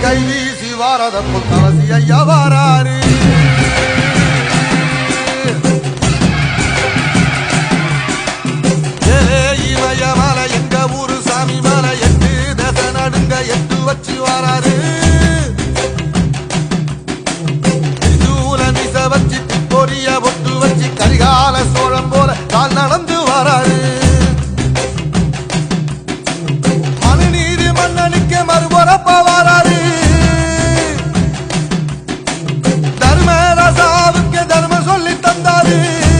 கை வீசி வாரத புத்தவசி ஐயா வாராரு sabe